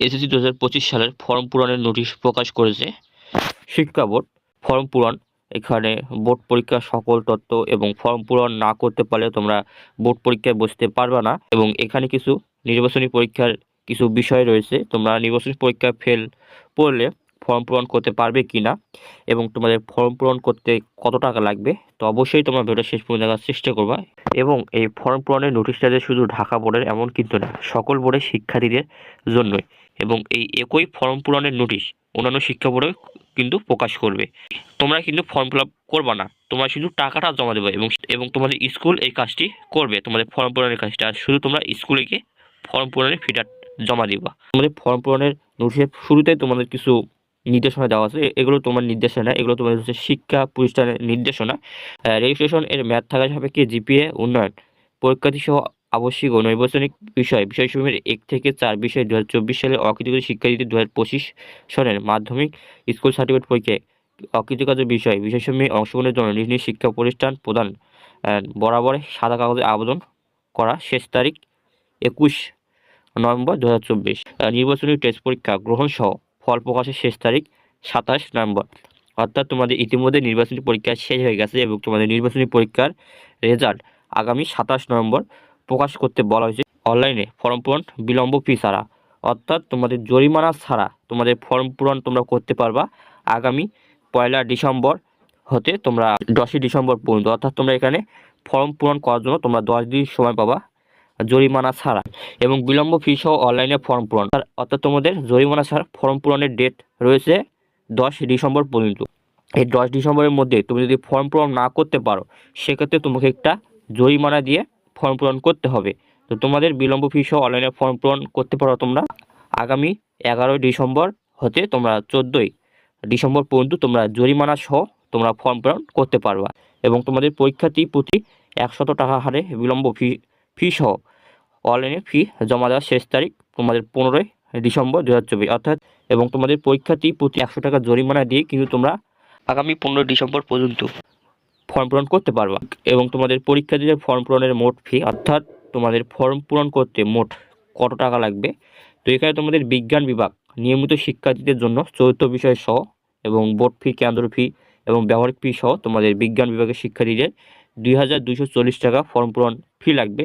SSC দু হাজার পঁচিশ সালের ফর্ম পূরণের নোটিশ প্রকাশ করেছে। শিক্ষা বোর্ড, ফর্ম পূরণ, এখানে বোর্ড পরীক্ষার সকল তত্ত্ব এবং ফর্ম পূরণ না করতে পারলে তোমরা বোর্ড পরীক্ষায় বসতে পারবে না এবং এখানে কিছু নির্বাচনী পরীক্ষার কিছু বিষয় রয়েছে। তোমরা নির্বাচনী পরীক্ষায় ফেল পড়লে ফর্ম পূরণ করতে পারবে কি না এবং তোমাদের ফর্ম পূরণ করতে কত টাকা লাগবে, তো অবশ্যই তোমরা ভিডিওটা শেষ পর্যন্ত দেখার চেষ্টা করবা। এবং এই ফর্ম পূরণের নোটিশটা যে শুধু ঢাকা বোর্ডের এমন কিন্তু না, সকল বোর্ডের শিক্ষার্থীদের জন্যই। এবং এই একই ফর্ম পূরণের নোটিশ অন্যান্য শিক্ষা বোর্ডে কিন্তু প্রকাশ করবে। তোমরা কিন্তু ফর্ম ফিল আপ করবে না, তোমরা শুধু টাকাটা জমা দেবে এবং এবং তোমাদের স্কুল এই কাজটি করবে। তোমাদের ফর্ম পূরণের কাজটা শুধু তোমরা স্কুলে গিয়ে ফর্ম পূরণের ফিটা জমা দিবা। তোমাদের ফর্ম পূরণের নোটিশের শুরুতে তোমাদের কিছু নির্দেশনা দেওয়া আছে। এগুলো তোমার নির্দেশনা এগুলো তোমার হচ্ছে শিক্ষা প্রতিষ্ঠানের নির্দেশনা। রেজিস্ট্রেশন এর ম্যাথ থাকা সাপেক্ষে জিপিএ উন্নয়ন, পরীক্ষার্থী সহ আবশ্যিক ও নৈর্বাচনিক বিষয়, বিষয়সমূহের এক থেকে চার বিষয় দু হাজার চব্বিশ সালে অকৃতকার্য শিক্ষার্থীদের দু হাজার পঁচিশ সনের মাধ্যমিক স্কুল সার্টিফিকেট পরীক্ষায় অকৃতকার্য বিষয়, বিষয়সমূহে অংশগ্রহণের জন্য নিজ নিজ শিক্ষা প্রতিষ্ঠান প্রদান বরাবর সাদা কাগজে আবেদন করা শেষ তারিখ একুশ নভেম্বর দু হাজার চব্বিশ নির্বাচনী টেস্ট পরীক্ষা গ্রহণ সহ ফল প্রকাশের শেষ তারিখ সাতাশ নভেম্বর। অর্থাৎ তোমাদের ইতিমধ্যে নির্বাচনী পরীক্ষা শেষ হয়ে গেছে এবং তোমাদের নির্বাচনী পরীক্ষার রেজাল্ট আগামী সাতাশ নভেম্বর প্রকাশ করতে বলা হয়েছে। অনলাইনে ফর্ম পূরণ বিলম্ব ফি ছাড়া। অর্থাৎ তোমাদের জরিমানা ছাড়া তোমাদের ফর্ম পূরণ তোমরা করতে পারবা আগামী পয়লা ডিসেম্বর হতে তোমরা দশই ডিসেম্বর পর্যন্ত। অর্থাৎ তোমরা এখানে ফর্ম পূরণ করার জন্য তোমরা দশ দিন সময় পাবা জরিমানা ছাড়া এবং বিলম্ব ফি সহ অনলাইনে ফর্ম পূরণ। অর্থাৎ তোমাদের জরিমানা ছাড়া ফর্ম পূরণের ডেট রয়েছে দশ ডিসেম্বর পর্যন্ত। এই দশ ডিসেম্বরের মধ্যে তুমি যদি ফর্ম পূরণ না করতে পারো, সেক্ষেত্রে তোমাকে একটা জরিমানা দিয়ে ফর্ম পূরণ করতে হবে। তো তোমাদের বিলম্ব ফি সহ অনলাইনে ফর্ম পূরণ করতে পারো তোমরা। আগামী এগারোই ডিসেম্বর হতে তোমরা চোদ্দোই ডিসেম্বর পর্যন্ত তোমরা জরিমানা সহ তোমরা ফর্ম পূরণ করতে পারবা। এবং তোমাদের পরীক্ষার্থী প্রতি একশত টাকা হারে বিলম্ব ফি ফি সহ অনলাইনে ফি জমা দেওয়ার শেষ তারিখ তোমাদের পনেরোই ডিসেম্বর দু হাজার চব্বিশ। অর্থাৎ এবং তোমাদের পরীক্ষাটি প্রতি একশো টাকা জরিমানা দিয়ে কিন্তু তোমরা আগামী পনেরোই ডিসেম্বর পর্যন্ত ফর্ম পূরণ করতে পারবা এবং তোমাদের পরীক্ষা পরীক্ষার্থীদের ফর্ম পূরণের মোট ফি অর্থাৎ তোমাদের ফর্ম পূরণ করতে মোট কত টাকা লাগবে? তো এখানে তোমাদের বিজ্ঞান বিভাগ, নিয়মিত শিক্ষার্থীদের জন্য চতুর্থ বিষয় সহ এবং বোর্ড ফি কেন্দ্র ফি এবং ব্যবহারিক ফি সহ তোমাদের বিজ্ঞান বিভাগের শিক্ষার্থীদের দুই টাকা ফর্ম পূরণ ফি লাগবে।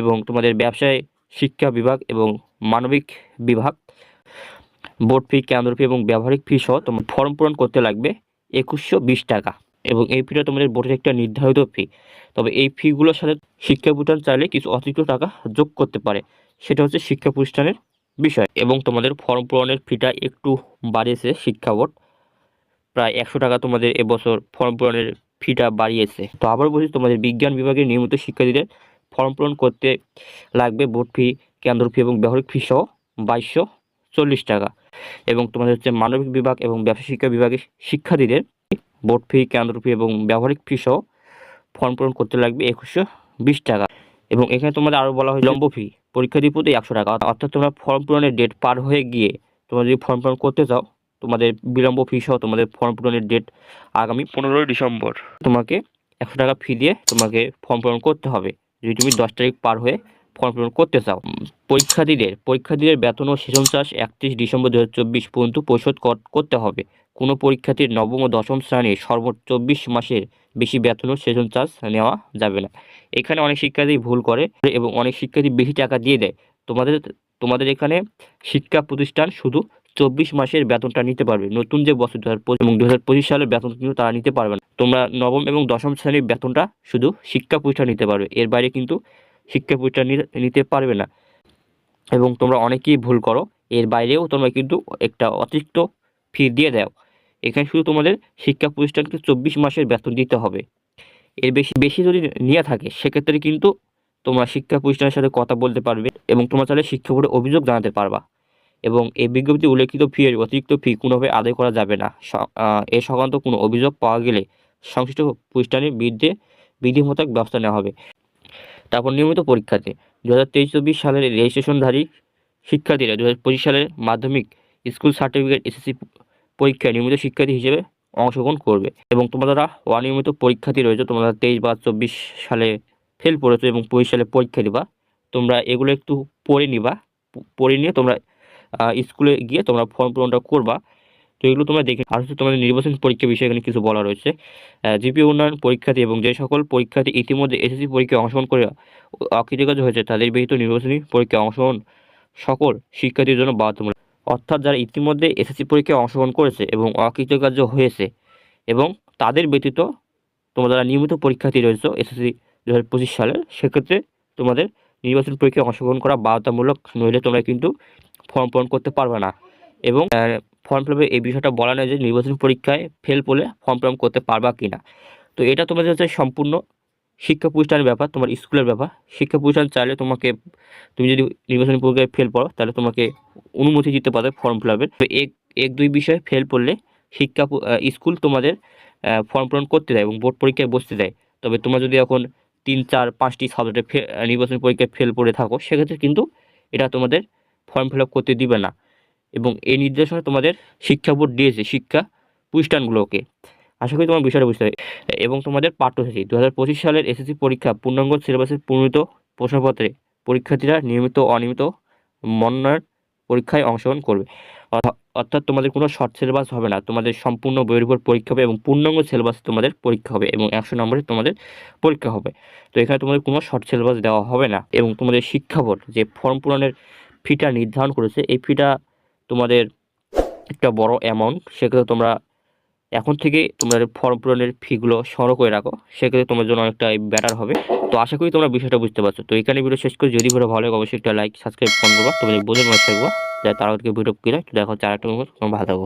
এবং তোমাদের ব্যবসায় শিক্ষা বিভাগ এবং মানবিক বিভাগ, বোর্ড ফি, কেন্দ্র ফি এবং ব্যবহারিক ফি সহ তোমার ফর্ম পূরণ করতে লাগবে একুশশো বিশ টাকা এবং এই ফিটা তোমাদের বোর্ডের একটা নির্ধারিত ফি। তবে এই ফিগুলোর সাথে শিক্ষা প্রতিষ্ঠান চাইলে কিছু অতিরিক্ত টাকা যোগ করতে পারে। সেটা হচ্ছে শিক্ষা প্রতিষ্ঠানের বিষয় এবং তোমাদের ফর্ম পূরণের ফিটা একটু বাড়িয়েছে শিক্ষা বোর্ড। প্রায় একশো টাকা তোমাদের এবছর ফর্ম পূরণের ফিটা বাড়িয়েছে। তো আবার বলছি, তোমাদের বিজ্ঞান বিভাগের নিয়মিত শিক্ষার্থীদের ফর্ম পূরণ করতে লাগবে বোর্ড ফি, কেন্দ্র ফি এবং ব্যবহারিক ফি সহ বাইশশো চল্লিশ টাকা। এবং তোমাদের হচ্ছে মানবিক বিভাগ এবং ব্যবসা শিক্ষা বিভাগের শিক্ষার্থীদের বোর্ড ফি, কেন্দ্র ফি এবং ব্যবহারিক ফি সহ ফর্ম পূরণ করতে লাগবে একুশশো বিশ টাকা। এবং এখানে তোমাদের আরও বলা হয় লম্ব ফি পরীক্ষার্থী প্রতি একশো টাকা। অর্থাৎ তোমরা ফর্ম পূরণের ডেট পার হয়ে গিয়ে তোমরা যদি ফর্ম পূরণ করতে চাও, তোমাদের বিলম্ব ফি সহ তোমাদের ফর্ম পূরণের ডেট আগামী পনেরোই ডিসেম্বর। তোমাকে একশো টাকা ফি দিয়ে তোমাকে ফর্ম পূরণ করতে হবে। যদি তুমি দশ তারিখ পার হয়ে ফর্ম পূরণ করতে চাও পরীক্ষার্থীদের পরীক্ষার্থীদের বেতন ও সেশন চার্জ একত্রিশ ডিসেম্বর দু হাজার চব্বিশ পর্যন্ত পরিশোধ কর- করতে হবে। কোনো পরীক্ষার্থীর নবম ও দশম শ্রেণির সর্বোচ্চ চব্বিশ মাসের বেশি বেতন ও সেশন চার্জ নেওয়া যাবে না। এখানে অনেক শিক্ষার্থী ভুল করে এবং অনেক শিক্ষার্থী বেশি টাকা দিয়ে দেয়। তোমাদের তোমাদের এখানে শিক্ষা প্রতিষ্ঠান শুধু চব্বিশ মাসের বেতনটা নিতে পারবে। নতুন যে বছর দু হাজার পঁচিশ এবং দু হাজার পঁচিশ সালের বেতন কিন্তু তারা নিতে পারবে না। তোমরা নবম এবং দশম শ্রেণির বেতনটা শুধু শিক্ষা প্রতিষ্ঠান নিতে পারবে। এর বাইরে কিন্তু শিক্ষা প্রতিষ্ঠান নিতে পারবে না। এবং তোমরা অনেকেই ভুল করো। এর বাইরেও তোমরা কিন্তু একটা অতিরিক্ত ফি দিয়ে দাও। এখানে শুধু তোমাদের শিক্ষা প্রতিষ্ঠানকে চব্বিশ মাসের বেতন দিতে হবে। এর বেশি বেশি যদি নিয়ে থাকে, সেক্ষেত্রে কিন্তু তোমরা শিক্ষা প্রতিষ্ঠানের সাথে কথা বলতে পারবে এবং তোমরা চাইলে শিক্ষা অভিযোগ জানাতে পারবা। এবং এই বিজ্ঞপ্তি উল্লেখিত এর অতিরিক্ত ফি কোনোভাবে আদায় করা যাবে না। এ সংক্রান্ত কোনো অভিযোগ পাওয়া গেলে সংশ্লিষ্ট প্রতিষ্ঠানের বিরুদ্ধে বিধি মোতাবেক ব্যবস্থা নেওয়া হবে। তারপর নিয়মিত পরীক্ষাতে দু হাজার তেইশ চব্বিশ সালের রেজিস্ট্রেশনধারী শিক্ষার্থীরা দু হাজার পঁচিশ সালের মাধ্যমিক স্কুল সার্টিফিকেট এসএসসি পরীক্ষায় নিয়মিত শিক্ষার্থী হিসেবে অংশগ্রহণ করবে এবং তোমরা অনিয়মিত পরীক্ষার্থী রয়েছে তোমরা তেইশ বা চব্বিশ সালে ফেল পড়েছো এবং পঁচিশ সালে পরীক্ষা দিবা, তোমরা এগুলো একটু পড়ে নিবা পড়ে নিয়ে তোমরা স্কুলে গিয়ে তোমরা ফর্ম পূরণটা করবা। তো এগুলো তোমরা দেখে আর হচ্ছে তোমাদের নির্বাচন পরীক্ষা বিষয়ে এখানে কিছু বলা রয়েছে। জিপি উন্নয়ন পরীক্ষার্থী এবং যে সকল পরীক্ষার্থী ইতিমধ্যে এসএসসি পরীক্ষায় অংশগ্রহণ করে অকৃতকার্য হয়েছে, তাদের ব্যতীত নির্বাচনী পরীক্ষায় অংশগ্রহণ সকল শিক্ষার্থীর জন্য বাধ্যতামূলক। অর্থাৎ যারা ইতিমধ্যে এসএসসি পরীক্ষায় অংশগ্রহণ করেছে এবং অকৃতকার্য হয়েছে এবং তাদের ব্যতীত তোমরা যারা নিয়মিত পরীক্ষার্থী রয়েছে এসএসসি দু হাজার পঁচিশ সালের, সেক্ষেত্রে তোমাদের নির্বাচন পরীক্ষায় অংশগ্রহণ করা বাধ্যতামূলক। নইলে তোমরা কিন্তু ফর্ম পূরণ করতে পারবে না। এবং ফর্ম ফিল এই বিষয়টা বলা নেই যে নির্বাচন পরীক্ষায় ফেল করলে ফর্ম ফিল করতে পারবা কি না তো এটা তোমাদের হচ্ছে সম্পূর্ণ শিক্ষা প্রতিষ্ঠানের ব্যাপার, তোমার স্কুলের ব্যাপার। শিক্ষা প্রতিষ্ঠান চাইলে তোমাকে, তুমি যদি নির্বাচনী পরীক্ষায় ফেল পড়ো, তাহলে তোমাকে অনুমতি দিতে পারে ফর্ম ফিল আপের এক এক, দুই বিষয়ে ফেল পড়লে শিক্ষা স্কুল তোমাদের ফর্ম পূরণ করতে দেয় এবং বোর্ড পরীক্ষায় বসতে দেয়। তবে তোমরা যদি এখন তিন, চার, পাঁচটি সাবজেক্টে ফে নির্বাচনী পরীক্ষায় ফেল করে থাকো, সেক্ষেত্রে কিন্তু এটা তোমাদের ফর্ম ফিল করতে দিবে না। এবং এই নির্দেশনা তোমাদের শিক্ষা বোর্ড দিয়েছে, শিক্ষা প্রতিষ্ঠানগুলোকে। আশা করি তোমার বিষয়টা বুঝতে হবে এবং তোমাদের পাঠ্যসূচি দু হাজার পঁচিশ সালের এসএসসি পরীক্ষা পূর্ণাঙ্গ সিলেবাসের প্রণীত প্রশ্নপত্রে পরীক্ষার্থীরা নিয়মিত অনিয়মিত মনোনয়ন পরীক্ষায় অংশগ্রহণ করবে। অর্থা- অর্থাৎ তোমাদের কোনো শর্ট সিলেবাস হবে না। তোমাদের সম্পূর্ণ বইয়ের উপর পরীক্ষা হবে এবং পূর্ণাঙ্গ সিলেবাস তোমাদের পরীক্ষা হবে এবং একশো নম্বরে তোমাদের পরীক্ষা হবে। তো এখানে তোমাদের কোনো শর্ট সিলেবাস দেওয়া হবে না। এবং তোমাদের শিক্ষা বোর্ড, যে ফর্ম পূরণের ফিটা নির্ধারণ করেছে। এই ফিটা তোমাদের একটা বড় অ্যামাউন্ট সেক্ষেত্রে তোমরা এখন থেকে তোমাদের ফর্ম পূরণের ফিগুলো সংগ্রহ করে রাখো। সেক্ষেত্রে তোমার জন্য অনেকটা ব্যাটার হবে। তো আশা করি তোমরা বিষয়টা বুঝতে পারছ। তো এখানে ভিডিও শেষ করে। যদি ভিডিও ভালো লাগে, অবশ্যই একটা লাইক সাবস্ক্রাইব ফোন করবা। তোমাদের বোঝার মাছ থাকব যাতে তারা ভিডিও কিনে দেখা হচ্ছে আরেকটা ভালো থাকব